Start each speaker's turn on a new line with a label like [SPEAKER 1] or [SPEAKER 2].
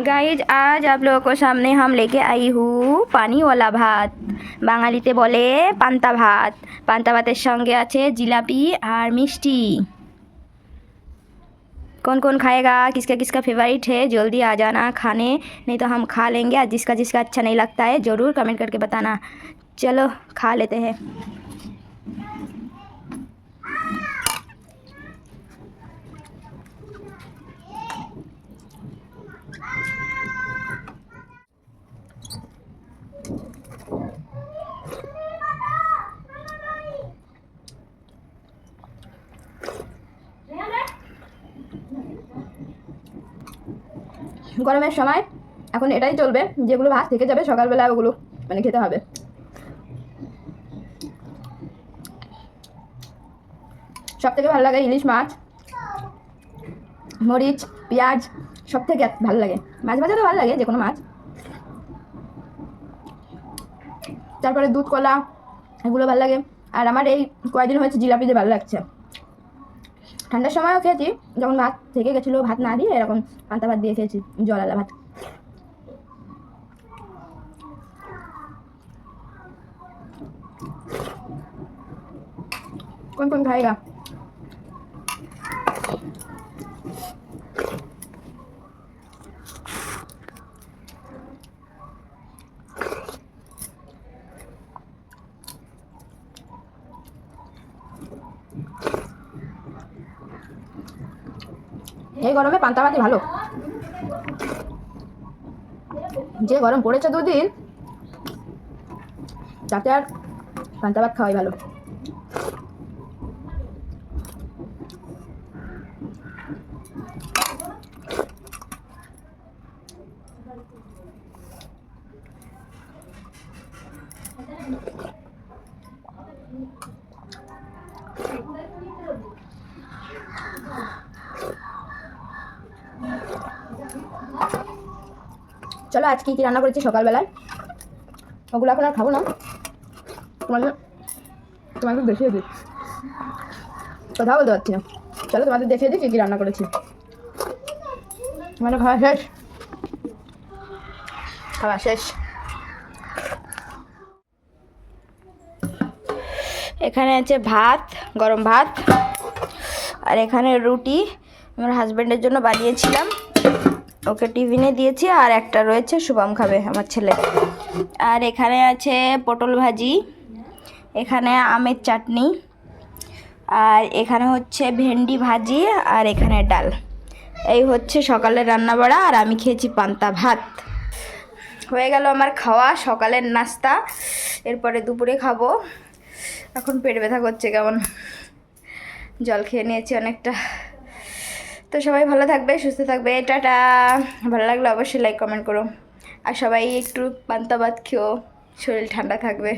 [SPEAKER 1] Guys আজ आप लोगों को सामने हम लेके आई हूँ পানি ওয়ালা ভাত বাঙালিতে বলে পান্তা ভাত পান্তা ভাতের সঙ্গে আছে জিলাপি আর মিষ্টি कौन कौन खाएगा किसका किसका फेवरेट है जल्दी आ जाना खाने नहीं तो हम खा लेंगे और जिसका जिसका अच्छा नहीं लगता है ज़रूर कमेंट करके बताना चलो खा लेते हैं গরমের সময় এখন এটাই চলবে, যেগুলো ভাত থেকে যাবে, সকালবেলা ওগুলো মানে খেতে হবে। সব থেকে ভালো লাগে ইলিশ মাছ, মরিচ, পেঁয়াজ সব থেকে ভালো লাগে। মাছ ভাজা তো ভালো লাগে যে কোনো মাছ। তারপরে দুধ কলা এগুলো ভালো লাগে। আর আমার এই কয়দিন হয়েছে জিলাপি যে ভালো লাগছে। ঠান্ডার সময়ও খেয়েছি যখন ভাত থেকে গেছিল, ভাত না দিয়ে এরকম পান্তা ভাত দিয়ে খেয়েছি জলালা ভাত। কোন কোন খাইগা এই গরমে পান্তা ভালো। যে গরম পড়েছে দুদিন তাতে আর পান্তা ভাত খাওয়াই ভালো। চলো, আজকে কি রান্না করেছি সকালবেলায়? ওগুলো এখন আর খাব না। তোমাদের তোমাকে দেখিয়ে দিই। কথা বলতে পারছি না। চলো, তোমাদের দেখিয়ে দিই কী কী রান্না করেছি। মানে খাওয়া শেষ। খাওয়া শেষ। এখানে আছে ভাত, গরম ভাত, আর এখানে রুটি। আমার হাজব্যান্ডের জন্য বানিয়েছিলাম। ওকে টিফিনে দিয়েছি আর একটা রয়েছে, শুভম খাবে আমার ছেলে। আর এখানে আছে পটল ভাজি, এখানে আমের চাটনি, আর এখানে হচ্ছে ভেন্ডি ভাজি, আর এখানে ডাল। এই হচ্ছে সকালের রান্নাবাড়া, আর আমি খেয়েছি পান্তা ভাত। হয়ে গেল আমার খাওয়া, সকালের নাস্তা, এরপরে দুপুরে খাব। এখন পেট ব্যথা করছে কেমন? জল খেয়ে নিয়েছি অনেকটা। তো সবাই ভালো থাকবে, সুস্থ থাকবে, টাটা। ভালো লাগলে অবশ্যই লাইক কমেন্ট করো। আর সবাই একটু পান্তাবাদ খেয়েও শরীর ঠান্ডা থাকবে।